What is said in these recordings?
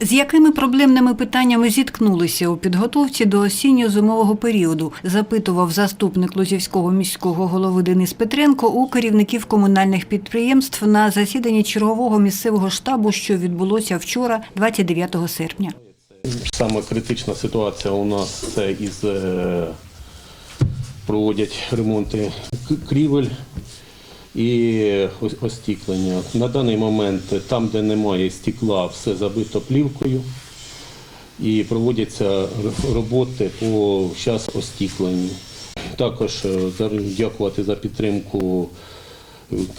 З якими проблемними питаннями зіткнулися у підготовці до осінньо-зимового періоду, запитував заступник Лозівського міського голови Денис Петренко у керівників комунальних підприємств на засіданні чергового місцевого штабу, що відбулося вчора, 29 серпня. Саме критична ситуація у нас це із е, проводять ремонти крівель і остіклення. На даний момент там, де немає стекла, все забито плівкою. І проводяться роботи по час остікленню. Також е, дякувати за підтримку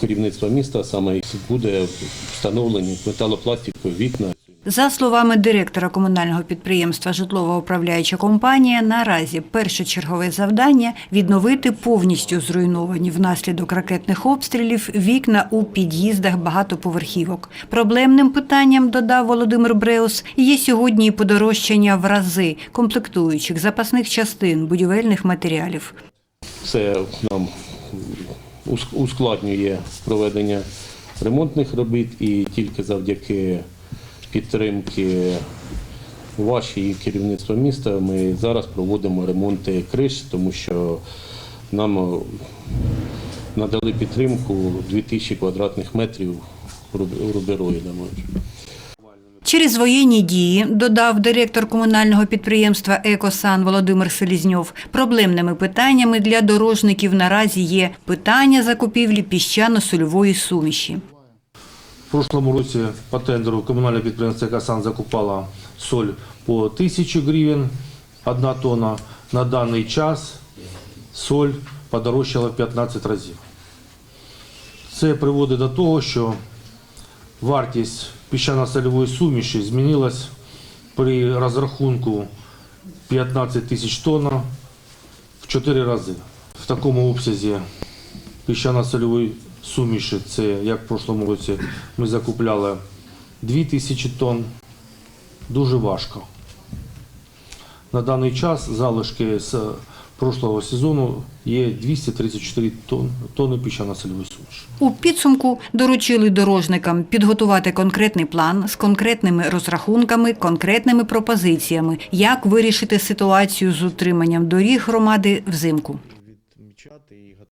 керівництва міста. Саме буде встановлені металопластикові вікна. За словами директора комунального підприємства «Житлово-управляюча компанія», наразі першочергове завдання – відновити повністю зруйновані внаслідок ракетних обстрілів вікна у під'їздах багатоповерхівок. Проблемним питанням, додав Володимир Бреус, є сьогодні подорожчання в рази комплектуючих, запасних частин, будівельних матеріалів. Це нам ускладнює проведення ремонтних робіт і тільки завдяки підтримки вашій і керівництва міста ми зараз проводимо ремонти криш, тому що нам е, надали підтримку 2000 квадратних метрів рубероїдами. Через воєнні дії, додав директор комунального підприємства «Екосан» Володимир Селізньов, проблемними питаннями для дорожників наразі є питання закупівлі піщано-сольової суміші. В прошлом році по тендеру комунальне підприємство «Екосан» закупало соль по 1000 гривень, одна тонна. На даний час соль подорожчала в 15 разів. Це приводить до того, що вартість піщано-сольової суміші змінилась при розрахунку 15 тисяч тонн в 4 рази. В такому обсязі піщано-сольової суміші, це як в прошлому році ми закупляли 2000 тонн, дуже важко. На даний час залишки з прошлого сезону є 234 тонн, тонни піщано-сольової суміші. У підсумку доручили дорожникам підготувати конкретний план з конкретними розрахунками, конкретними пропозиціями, як вирішити ситуацію з утриманням доріг громади взимку.